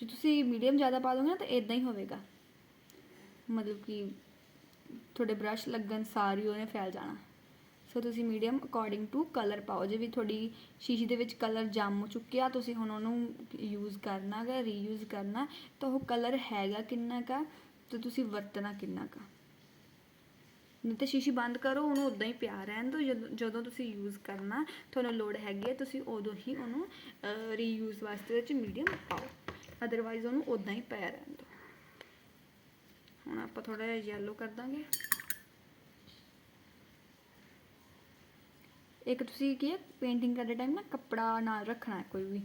ਜੇ ਤੁਸੀਂ ਮੀਡੀਅਮ ਜ਼ਿਆਦਾ ਪਾ ਦੋਗੇ ਨਾ ਤਾਂ ਇਦਾਂ ਹੀ ਹੋਵੇਗਾ। ਮਤਲਬ ਕਿ ਤੁਹਾਡੇ ਬ੍ਰਸ਼ ਲੱਗਣ ਸਾਰ ਹੀ ਉਹਨੇ ਫੈਲ ਜਾਣਾ। ਸੋ ਤੁਸੀਂ ਮੀਡੀਅਮ ਅਕੋਰਡਿੰਗ ਟੂ ਕਲਰ ਪਾਓ। ਜੇ ਵੀ ਤੁਹਾਡੀ ਸ਼ੀਸ਼ੀ ਦੇ ਵਿੱਚ ਕਲਰ ਜੰਮ ਚੁੱਕਿਆ, ਤੁਸੀਂ ਹੁਣ ਉਹਨੂੰ ਯੂਜ਼ ਕਰਨਾ ਗਾ ਰੀਯੂਜ਼ ਕਰਨਾ, ਤਾਂ ਉਹ ਕਲਰ ਹੈਗਾ ਕਿੰਨਾ ਕਾ ਤੇ ਤੁਸੀਂ ਵਰਤਣਾ ਕਿੰਨਾ ਕਾ ਨਹੀਂ ਤਾਂ ਸ਼ੀਸ਼ੀ ਬੰਦ ਕਰੋ, ਉਹਨੂੰ ਉਦਾਂ ਹੀ ਪਿਆ ਰਹਿਣ ਦਿਓ, ਜਦੋਂ ਜਦੋਂ ਤੁਸੀਂ ਯੂਜ਼ ਕਰਨਾ ਤੁਹਾਨੂੰ ਲੋੜ ਹੈਗੀ ਹੈ, ਤੁਸੀਂ ਉਦੋਂ ਹੀ ਉਹਨੂੰ ਰੀਯੂਜ਼ ਵਾਸਤੇ ਵਿੱਚ ਮੀਡੀਅਮ ਪਾਓ। ਅਦਰਵਾਈਜ਼ ਉਹਨੂੰ ਉਦਾਂ ਹੀ ਪਿਆ ਰਹਿਣ ਦਿਓ। ਹੁਣ ਆਪਾਂ ਥੋੜਾ ਜਿਹਾ ਯੈਲੋ ਕਰ ਦਾਂਗੇ। ਇੱਕ ਤੁਸੀਂ ਕੀ ਹੈ ਪੇਂਟਿੰਗ ਕਰਦੇ ਟਾਈਮ ਨਾ ਕੱਪੜਾ ਨਾਲ ਰੱਖਣਾ ਕੋਈ ਵੀ।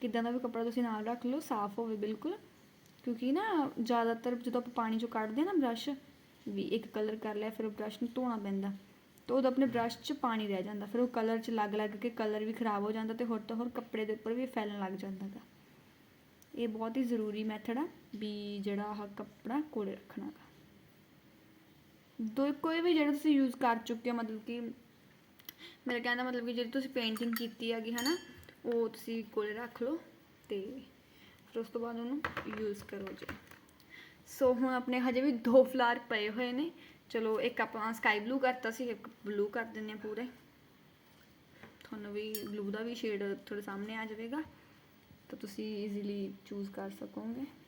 ਕਿਦਾਂ ਦਾ ਵੀ ਕੱਪੜਾ ਤੁਸੀਂ ਨਾਲ ਰੱਖ ਲਓ, ਸਾਫ਼ ਹੋਵੇ ਬਿਲਕੁਲ। ਕਿਉਂਕਿ ਨਾ ਜ਼ਿਆਦਾਤਰ ਜਦੋਂ ਆਪਾਂ ਪਾਣੀ ਚੋਂ ਕੱਢਦੇ ਆ ਨਾ ਬ੍ਰਸ਼ ਵੀ ਇੱਕ ਕਲਰ ਕਰ ਲਿਆ, ਫਿਰ ਉਹ ਬ੍ਰਸ਼ ਨੂੰ ਧੋਣਾ ਪੈਂਦਾ। ਤਾਂ ਉਹਦਾ ਆਪਣੇ ਬ੍ਰਸ਼ 'ਚ ਪਾਣੀ ਰਹਿ ਜਾਂਦਾ, ਫਿਰ ਉਹ ਕਲਰ 'ਚ ਲੱਗ ਲੱਗ ਕੇ ਕਲਰ ਵੀ ਖਰਾਬ ਹੋ ਜਾਂਦਾ ਤੇ ਹੋਰ ਤਾਂ ਹੋਰ ਕੱਪੜੇ ਦੇ ਉੱਪਰ ਵੀ ਫੈਲਣ ਲੱਗ ਜਾਂਦਾ ਗਾ। ਇਹ ਬਹੁਤ ਹੀ ਜ਼ਰੂਰੀ ਮੈਥਡ ਆ ਵੀ ਜਿਹੜਾ ਆਹ ਕੱਪੜਾ ਕੋਲੇ ਰੱਖਣਾ ਗਾ। ਦੋ, ਕੋਈ ਵੀ ਜਿਹੜਾ ਤੁਸੀਂ ਯੂਜ਼ ਕਰ ਚੁੱਕੇ ਹੋ, ਮਤਲਬ ਕਿ ਮੇਰਾ ਕਹਿੰਦਾ ਮਤਲਬ ਕਿ ਜਿਹੜੀ ਤੁਸੀਂ ਪੇਂਟਿੰਗ ਕੀਤੀ ਹੈਗੀ ਹਨਾ, ਉਹ ਤੁਸੀਂ ਕੋਲੇ ਰੱਖ ਲਓ ਤੇ ਫਿਰ ਉਸ ਤੋਂ ਬਾਅਦ ਉਹਨੂੰ ਯੂਜ਼ ਕਰੋ ਜੀ। ਸੋ ਹੁਣ ਆਪਣੇ ਹਜੇ ਵੀ ਦੋ ਫਲਾਰ ਪਏ ਹੋਏ ਨੇ। ਚਲੋ, ਇੱਕ ਆਪਾਂ ਸਕਾਈ ਬਲੂ ਕਰਤਾ ਸੀ, ਇੱਕ ਬਲੂ ਕਰ ਦਿੰਨੇ ਆ ਪੂਰੇ। ਤੁਹਾਨੂੰ ਵੀ ਬਲੂ ਦਾ ਵੀ ਸ਼ੇਡ ਤੁਹਾਡੇ ਸਾਹਮਣੇ ਆ ਜਾਵੇਗਾ। ਤਾਂ ਤੁਸੀਂ ਈਜ਼ੀਲੀ ਚੂਜ਼ ਕਰ ਸਕੋਗੇ।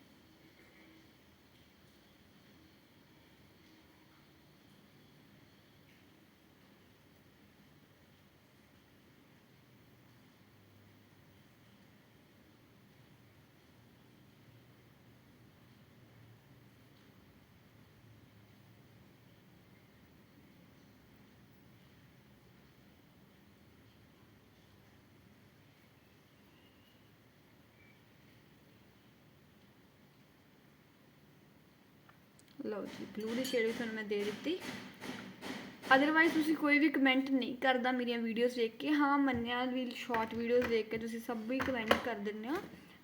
ਲਓ ਜੀ ਬਲੂ ਦੀ ਸ਼ੇਡ ਵੀ ਤੁਹਾਨੂੰ ਮੈਂ ਦੇ ਦਿੱਤੀ। ਅਦਰਵਾਈਜ਼ ਤੁਸੀਂ ਕੋਈ ਵੀ ਕਮੈਂਟ ਨਹੀਂ ਕਰਦਾ ਮੇਰੀਆਂ ਵੀਡੀਓਜ਼ ਦੇਖ ਕੇ। ਹਾਂ, ਮੰਨਿਆ ਵੀ ਸ਼ਾਰਟ ਵੀਡੀਓਜ਼ ਦੇਖ ਕੇ ਤੁਸੀਂ ਸਭ ਵੀ ਕਮੈਂਟ ਕਰ ਦਿੰਦੇ ਹੋ।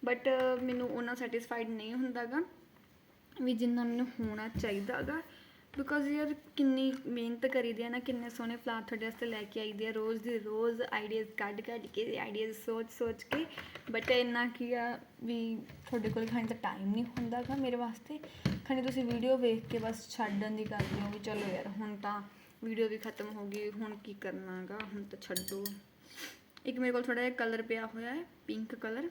ਬਟ ਮੈਨੂੰ ਉਹਨਾਂ ਸੈਟੀਸਫਾਈਡ ਨਹੀਂ ਹੁੰਦਾਗਾ ਵੀ ਜਿੰਨਾ ਮੈਨੂੰ ਹੋਣਾ ਚਾਹੀਦਾਗਾ। ਬਿਕੋਜ਼ ਯਾਰ ਕਿੰਨੀ ਮਿਹਨਤ ਕਰੀਦੀ ਹੈ ਨਾ, ਕਿੰਨੇ ਸੋਹਣੇ ਫਲਾਰ ਤੁਹਾਡੇ ਵਾਸਤੇ ਲੈ ਕੇ ਆਈਦੇ ਆ, ਰੋਜ਼ ਦੀ ਰੋਜ਼ ਆਈਡੀਆਜ਼ ਕੱਢ ਕੱਢ ਕੇ ਆਈਡੀਆਜ਼ ਸੋਚ ਸੋਚ ਕੇ। ਬਟ ਇੰਨਾ ਕੀ ਆ ਵੀ ਤੁਹਾਡੇ ਕੋਲ ਖਾਣ ਦਾ ਟਾਈਮ ਨਹੀਂ ਹੁੰਦਾਗਾ ਮੇਰੇ ਵਾਸਤੇ। ਖਾਣੀ ਤੁਸੀਂ ਵੀਡੀਓ ਵੇਖ ਕੇ ਬਸ ਛੱਡਣ ਦੀ ਕਰਦੇ ਹੋ ਵੀ ਚਲੋ ਯਾਰ ਹੁਣ ਤਾਂ ਵੀਡੀਓ ਵੀ ਖਤਮ ਹੋ ਗਈ, ਹੁਣ ਕੀ ਕਰਨਾਗਾ ਹੁਣ ਤਾਂ ਛੱਡੋ। ਇੱਕ ਮੇਰੇ ਕੋਲ ਥੋੜਾ ਜਿਹਾ ਕਲਰ ਪਿਆ ਹੋਇਆ ਹੈ ਪਿੰਕ ਕਲਰ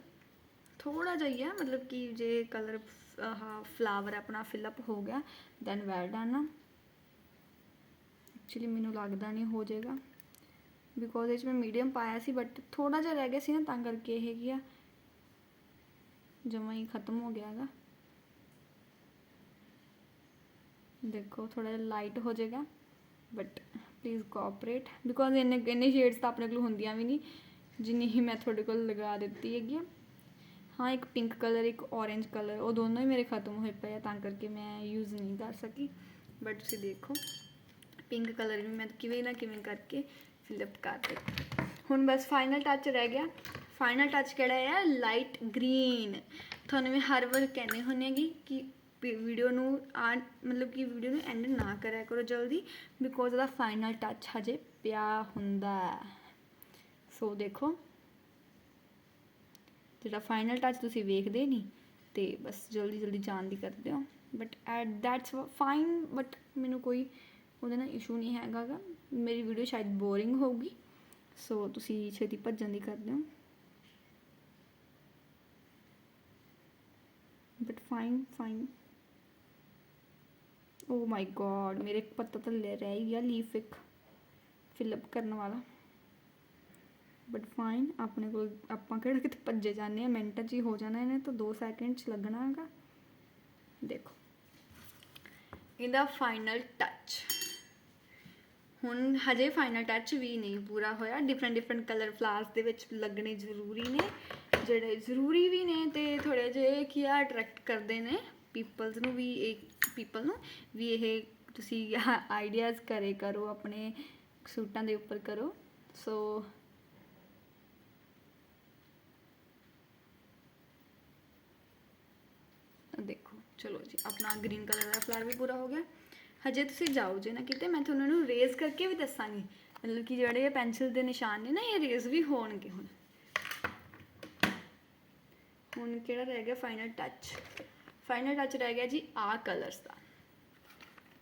ਥੋੜਾ ਜਿਹਾ ਹੀ ਆ, ਮਤਲਬ ਕਿ ਜੇ ਕਲਰ ਆਹ ਫਲਾਵਰ ਆਪਣਾ ਫਿਲ ਅਪ ਹੋ ਗਿਆ ਦੈਨ ਵੈਲ ਡਨ ਐਕਚੁਅਲੀ ਮੈਨੂੰ ਲੱਗਦਾ ਨਹੀਂ ਹੋ ਜਾਏਗਾ ਬਿਕੋਜ਼ ਇਹ 'ਚ ਮੈਂ ਮੀਡੀਅਮ ਪਾਇਆ ਸੀ ਬਟ ਥੋੜਾ ਜਿਹਾ ਰਹਿ ਗਿਆ ਸੀ ਨਾ, ਤਾਂ ਕਰਕੇ ਇਹ ਗਿਆ ਜਮਾ ਹੀ ਖਤਮ ਹੋ ਗਿਆਗਾ ਦੇਖੋ ਥੋੜਾ ਜਿਹਾ ਲਾਈਟ ਹੋ ਜਾਏਗਾ ਬਟ ਪਲੀਜ਼ ਕੋਆਪਰੇਟ ਬਿਕੋਜ਼ ਇੰਨੇ ਇੰਨੇ ਸ਼ੇਡਸ ਤਾਂ ਆਪਣੇ ਕੋਲ ਹੁੰਦੀਆਂ ਵੀ ਨਹੀਂ, ਜਿੰਨੀ ਹੀ ਮੈਂ ਤੁਹਾਡੇ ਕੋਲ ਲਗਾ ਦਿੱਤੀ ਹੈਗੀ ਆ। ਹਾਂ, ਇੱਕ ਪਿੰਕ ਕਲਰ ਇੱਕ orange ਕਲਰ ਉਹ ਦੋਨੋਂ ਹੀ ਮੇਰੇ ਖਤਮ ਹੋਏ ਪਏ ਆ, ਤਾਂ ਕਰਕੇ ਮੈਂ ਯੂਜ਼ ਨਹੀਂ ਕਰ ਸਕੀ। ਬਟ ਤੁਸੀਂ ਦੇਖੋ ਪਿੰਕ ਕਲਰ ਵੀ ਮੈਂ ਕਿਵੇਂ ਨਾ ਕਿਵੇਂ ਕਰਕੇ ਫਿਲ ਕਰ ਦਿੱਤਾ। ਹੁਣ ਬਸ ਫਾਈਨਲ ਟੱਚ ਰਹਿ ਗਿਆ। ਫਾਈਨਲ ਟੱਚ ਕਿਹੜਾ ਹੈ ਲਾਈਟ ਗ੍ਰੀਨ ਤੁਹਾਨੂੰ ਮੈਂ ਹਰ ਵਾਰ ਕਹਿੰਦੇ ਹੁੰਨੇ ਕਿ ਕਿ ਵੀਡੀਓ ਨੂੰ ਆ, ਮਤਲਬ ਕਿ ਵੀਡੀਓ ਨੂੰ ਐਂਡ ਨਾ ਕਰਿਆ ਕਰੋ ਜਲਦੀ ਬਿਕੋਜ਼ ਉਹਦਾ ਫਾਈਨਲ ਟੱਚ ਹਜੇ ਪਿਆ ਹੁੰਦਾ। ਸੋ ਦੇਖੋ। ਜਿਹੜਾ ਫਾਈਨਲ ਟੱਚ ਤੁਸੀਂ ਵੇਖਦੇ ਨਹੀਂ, ਤੇ ਬਸ ਜਲਦੀ ਜਲਦੀ ਜਾਣ ਦੀ ਕਰਦੇ ਹੋ। But at that's fine but ਮੈਨੂੰ ਕੋਈ ਉਹਦੇ ਨਾਲ ਇਸ਼ੂ ਨਹੀਂ ਹੈਗਾ ਗਾ ਮੇਰੀ ਵੀਡੀਓ ਸ਼ਾਇਦ ਬੋਰਿੰਗ ਹੋਊਗੀ। ਸੋ ਤੁਸੀਂ ਛੇਤੀ ਭੱਜਣ ਦੀ ਕਰਦੇ ਹੋ। But fine fine oh my God ਮੇਰੇ ਇੱਕ ਪੱਤਾ ਥੱਲੇ ਰਹਿ ਗਿਆ ਲੀਫ ਇੱਕ। ਫਿਲ ਕਰਨ ਵਾਲਾ। ਬਟ ਫਾਈਨ ਆਪਣੇ ਕੋਲ ਆਪਾਂ ਕਿਹੜਾ ਕਿਤੇ ਭੱਜੇ ਜਾਂਦੇ ਆ ਮਿੰਟ 'ਚ ਹੀ ਹੋ ਜਾਣਾ ਇਹਨੇ ਤਾਂ 2 ਸੈਕਿੰਡ 'ਚ ਲੱਗਣਾ ਹੈਗਾ। ਦੇਖੋ। ਇਹਦਾ ਫਾਈਨਲ ਟੱਚ ਹੁਣ ਹਜੇ ਫਾਈਨਲ ਟੱਚ ਵੀ ਨਹੀਂ ਪੂਰਾ ਹੋਇਆ। ਡਿਫਰੈਂਟ ਡਿਫਰੈਂਟ ਕਲਰ ਫਲਾਸ ਦੇ ਵਿੱਚ ਲੱਗਣੇ ਜ਼ਰੂਰੀ ਨੇ। ਜਿਹੜੇ ਜ਼ਰੂਰੀ ਵੀ ਨੇ ਤੇ ਥੋੜੇ ਜਿਹੇ ਕੀ ਆ ਅਟਰੈਕਟ ਕਰਦੇ ਨੇ। ਪੀਪਲਸ ਨੂੰ ਵੀ ਇਹ ਪੀਪਲ ਨੂੰ ਵੀ ਇਹ ਤੁਸੀਂ ਆਈਡੀਆਜ਼ ਕਰੇ ਕਰੋ, ਆਪਣੇ ਸੂਟਾਂ ਦੇ ਉੱਪਰ ਕਰੋ। ਸੋ ਦੇਖੋ, ਚਲੋ ਜੀ, ਆਪਣਾ ਗ੍ਰੀਨ ਕਲਰ ਦਾ ਫਲਾਰ ਵੀ ਪੂਰਾ ਹੋ ਗਿਆ। ਹਜੇ ਤੁਸੀਂ ਜਾਓ ਜੇ ਨਾ ਕਿਤੇ, ਮੈਂ ਤੁਹਾਨੂੰ ਇਹਨੂੰ ਰੇਜ਼ ਕਰਕੇ ਵੀ ਦੱਸਾਂਗੀ। ਮਤਲਬ ਕਿ ਜਿਹੜੇ ਇਹ ਪੈਨਸਿਲ ਦੇ ਨਿਸ਼ਾਨ ਨੇ ਨਾ, ਇਹ ਰੇਜ਼ ਵੀ ਹੋਣਗੇ ਹੁਣ। ਹੁਣ ਕਿਹੜਾ ਰਹਿ ਗਿਆ? ਫਾਈਨਲ ਟੱਚ ਫਾਈਨਲ ਟੱਚ ਰਹਿ ਗਿਆ ਜੀ ਆ ਕਲਰਸ ਦਾ।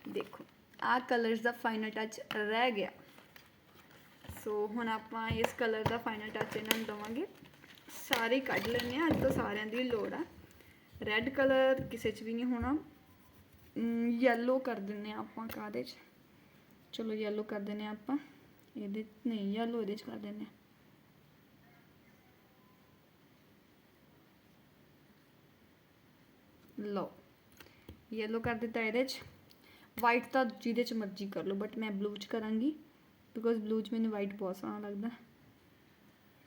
ਦੇਖੋ ਆ ਕਲਰਸ ਦਾ ਫਾਈਨਲ ਟੱਚ ਰਹਿ ਗਿਆ। ਸੋ ਹੁਣ ਆਪਾਂ ਇਸ ਕਲਰ ਦਾ ਫਾਈਨਲ ਟੱਚ ਇਹਨਾਂ ਨੂੰ ਦਵਾਂਗੇ। ਸਾਰੇ ਕੱਢ ਲੈਣੇ ਆ ਅੱਜ ਤੋਂ ਸਾਰਿਆਂ ਦੀ ਲੋੜ ਆ। ਰੈੱਡ ਕਲਰ ਕਿਸੇ 'ਚ ਵੀ ਨਹੀਂ ਹੋਣਾ। ਯੈਲੋ ਕਰ ਦਿੰਨੇ ਆ ਆਪਾਂ ਕਾਦੇ 'ਚ? ਚਲੋ ਯੈਲੋ ਕਰ ਦਿੰਨੇ ਆ ਆਪਾਂ। ਇਹਦੇ, ਨਹੀਂ ਯੈਲੋ ਇਹਦੇ 'ਚ ਕਰ ਦਿੰਨੇ ਆ। ਲਓ ਯੈਲੋ ਕਰ ਦਿੱਤਾ ਇਹਦੇ 'ਚ। ਵਾਈਟ ਤਾਂ ਜਿਹਦੇ 'ਚ ਮਰਜ਼ੀ ਕਰ ਲਓ ਬਟ ਮੈਂ ਬਲੂ 'ਚ ਕਰਾਂਗੀ। ਬਿਕੋਜ਼ ਬਲੂ 'ਚ ਮੈਨੂੰ ਵਾਈਟ ਬਹੁਤ ਸੋਹਣਾ ਲੱਗਦਾ।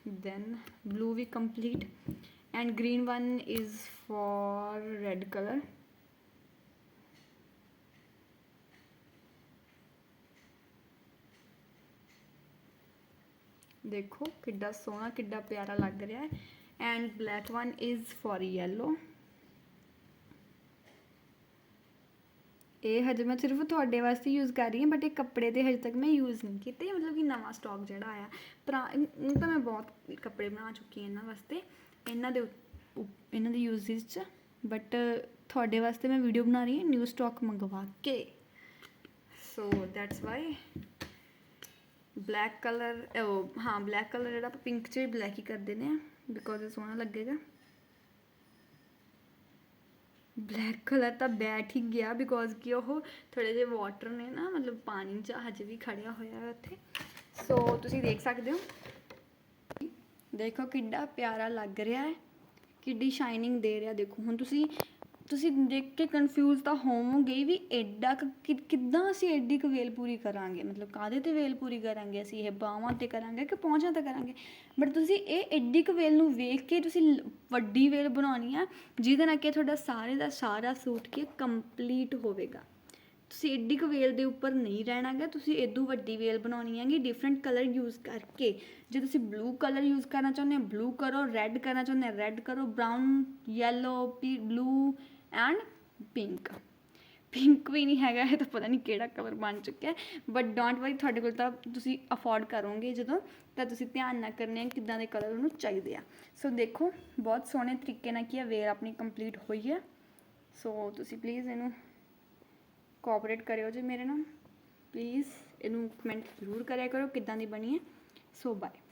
Then blue we complete and green one is for red color. ਦੇਖੋ ਕਿੱਡਾ ਸੋਹਣਾ, ਕਿੱਡਾ ਪਿਆਰਾ ਲੱਗ ਰਿਹਾ ਹੈ। And black one is for yellow. ਇਹ ਹਜੇ ਮੈਂ ਸਿਰਫ ਤੁਹਾਡੇ ਵਾਸਤੇ ਯੂਜ਼ ਕਰ ਰਹੀ ਹਾਂ ਬਟ ਇਹ ਕੱਪੜੇ ਤੇ ਹਜੇ ਤੱਕ ਮੈਂ ਯੂਜ਼ ਨਹੀਂ ਕੀਤੇ। ਮਤਲਬ ਕਿ ਨਵਾਂ ਸਟਾਕ ਜਿਹੜਾ ਆਇਆ। ਪੁਰਾ ਤਾਂ ਮੈਂ ਬਹੁਤ ਕੱਪੜੇ ਬਣਾ ਚੁੱਕੀ ਹਾਂ ਇਹਨਾਂ ਵਾਸਤੇ। ਇਹਨਾਂ ਦੇ ਇਹਨਾਂ ਦੇ ਯੂਜ਼ਸ 'ਚ ਬਟ ਤੁਹਾਡੇ ਵਾਸਤੇ ਮੈਂ ਵੀਡੀਓ ਬਣਾ ਰਹੀ ਹਾਂ ਨਿਊ ਸਟਾਕ ਮੰਗਵਾ ਕੇ। So that's why black colour ਉਹ, ਹਾਂ ਬਲੈਕ ਕਲਰ ਜਿਹੜਾ ਆਪਾਂ ਪਿੰਕ 'ਚ ਵੀ ਬਲੈਕ ਹੀ ਕਰ ਦਿੰਦੇ ਆ ਬਿਕੋਜ਼ ਇਹ ਸੋਹਣਾ ਲੱਗੇਗਾ। ਬਲੈਕ ਕਲਰ ਤਾਂ ਬੈਠ ਹੀ ਗਿਆ ਬਿਕੋਜ਼ ਕਿ ਉਹ ਥੋੜੇ ਜਿਹੇ ਵਾਟਰ ਨੇ ਨਾ, ਮਤਲਬ ਪਾਣੀ 'ਚ ਹਜੇ ਵੀ ਖੜਿਆ ਹੋਇਆ ਉੱਥੇ। ਸੋ ਤੁਸੀਂ ਦੇਖ ਸਕਦੇ ਹੋ। ਦੇਖੋ ਕਿੱਡਾ ਪਿਆਰਾ ਲੱਗ ਰਿਹਾ ਹੈ, ਕਿੱਡੀ ਸ਼ਾਈਨਿੰਗ ਦੇ ਰਿਹਾ ਦੇਖੋ। ਹੁਣ ਤੁਸੀਂ ਤੁਸੀਂ ਦੇਖ ਕੇ ਕਨਫਿਊਜ਼ ਤਾਂ ਹੋਵੋਗੇ ਵੀ ਐਡਾ ਕੁ ਕਿੱਦਾਂ ਅਸੀਂ ਐਡੀ ਕੁ ਵੇਲ ਪੂਰੀ ਕਰਾਂਗੇ? ਮਤਲਬ ਕਾਦੇ ਤੇ ਵੇਲ ਪੂਰੀ ਕਰਾਂਗੇ ਅਸੀਂ? ਇਹ ਬਾਹਾਂ ਤੇ ਕਰਾਂਗੇ ਕਿ ਪਹੁੰਚਾਂ ਤੇ ਕਰਾਂਗੇ? ਬਟ ਤੁਸੀਂ ਇਹ ਐਡੀ ਕੁ ਵੇਲ ਨੂੰ ਵੇਖ ਕੇ ਤੁਸੀਂ ਵੱਡੀ ਵੇਲ ਬਣਾਉਣੀ ਆ, ਜਿਹਦੇ ਨਾਲ ਕਿ ਤੁਹਾਡਾ ਸਾਰੇ ਦਾ ਸਾਰਾ ਸੂਟ ਕੀ ਕੰਪਲੀਟ ਹੋਵੇਗਾ। ਤੁਸੀਂ ਐਡੀ ਕੁ ਵੇਲ ਦੇ ਉੱਪਰ ਨਹੀਂ ਰਹਿਣਾਗਾ, ਤੁਸੀਂ ਇਦੋਂ ਵੱਡੀ ਵੇਲ ਬਣਾਉਣੀ ਹੈਗੀ ਡਿਫਰੈਂਟ ਕਲਰ ਯੂਜ਼ ਕਰਕੇ। ਜੇ ਤੁਸੀਂ ਬਲੂ ਕਲਰ ਯੂਜ਼ ਕਰਨਾ ਚਾਹੁੰਦੇ ਹੋ ਬਲੂ ਕਰੋ ਰੈੱਡ ਕਰਨਾ ਚਾਹੁੰਦੇ ਹੋ ਰੈੱਡ ਕਰੋ ਬ੍ਰਾਊਨ ਯੈਲੋ ਪੀ ਬਲੂ ਐਂਡ ਪਿੰਕ ਪਿੰਕ ਵੀ ਨਹੀਂ ਹੈਗਾ, ਇਹ ਤਾਂ ਪਤਾ ਨਹੀਂ ਕਿਹੜਾ ਕਲਰ ਬਣ ਚੁੱਕਿਆ। ਬਟ ਡੋਂਟ ਵਰੀ ਤੁਹਾਡੇ ਕੋਲ ਤਾਂ ਤੁਸੀਂ ਅਫੋਰਡ ਕਰੋਗੇ ਜਦੋਂ, ਤਾਂ ਤੁਸੀਂ ਧਿਆਨ ਨਾ ਕਰਨੇ ਕਿੱਦਾਂ ਦੇ ਕਲਰ ਉਹਨੂੰ ਚਾਹੀਦੇ ਆ। ਸੋ ਦੇਖੋ, ਬਹੁਤ ਸੋਹਣੇ ਤਰੀਕੇ ਨਾਲ ਕੀ ਆ ਵੇਰ ਆਪਣੀ ਕੰਪਲੀਟ ਹੋਈ ਹੈ ਸੋ ਤੁਸੀਂ ਪਲੀਜ਼ ਇਹਨੂੰ ਕੋਆਪਰੇਟ ਕਰਿਓ ਜੀ ਮੇਰੇ ਨਾਲ ਪਲੀਜ਼ ਇਹਨੂੰ ਕਮੈਂਟ ਜ਼ਰੂਰ ਕਰਿਆ ਕਰੋ ਕਿੱਦਾਂ ਦੀ ਬਣੀ ਹੈ ਸੋ ਬਾਏ